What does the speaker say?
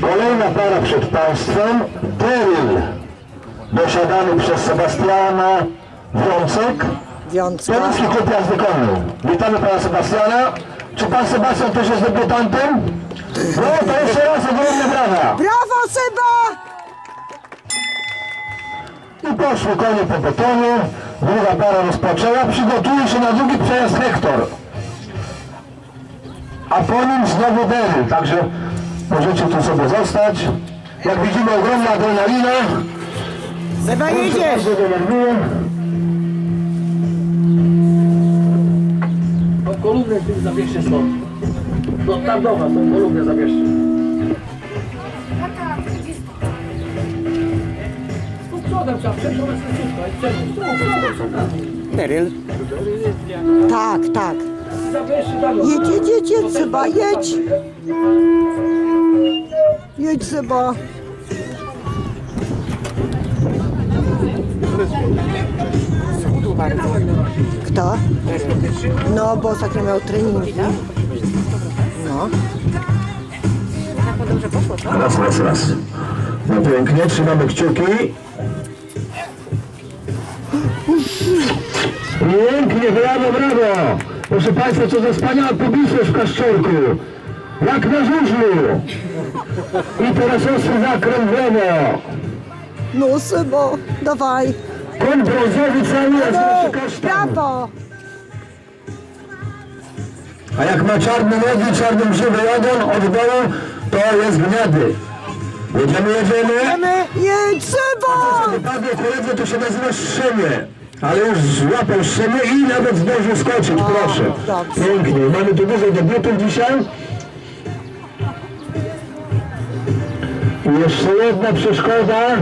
Kolejna para przed Państwem. Deryl. Dosiadany przez Sebastiana Wiącek. Wiącka. Toruński Klub Jazdy Konnej. Witamy Pana Sebastiana. Czy Pan Sebastian też jest debiutantem? No to jeszcze raz ogromne brawa. Brawo Seba! I poszły konie po betonie. Druga para rozpoczęła. Przygotuje się na drugi przejazd Hektor. A po nim znowu Deryl. Także możecie tu sobie zostać. Jak widzimy ogromna adrenalina. Seba jedziesz! No kolumnę tym zabierzcie stąd. No tam do was, tą kolumnę zabierzcie. Przodem trzeba i przodem, tu, przodem, przodem. Beryl. Tak, tak. Jedź, jedź, jedź, jedź Seba, jedź! Jedź bardzo. Kto? No, bo ostatnio miał treningi. No. Raz, raz, raz. No pięknie, trzymamy kciuki. Pięknie, brawo, brawo! Proszę Państwa, co za wspaniała publiczność w Kaszczorku. Jak na żużlu. I teraz ostry zakręt w lewo. No Seba, dawaj. Koń brązowy cały jest No, kasztan. brawo! A jak ma czarne nogi, czarny grzywy ogon od dołu, to jest gniady. Jedziemy, jedziemy. Jedziemy, jedź Seba! Wypadło koledzy, to się nazywa strzemie ale już złapał szyny i nawet zdążył skoczyć, proszę. Pięknie. Mamy tu dużo debiutów dzisiaj. Jeszcze jedna przeszkoda.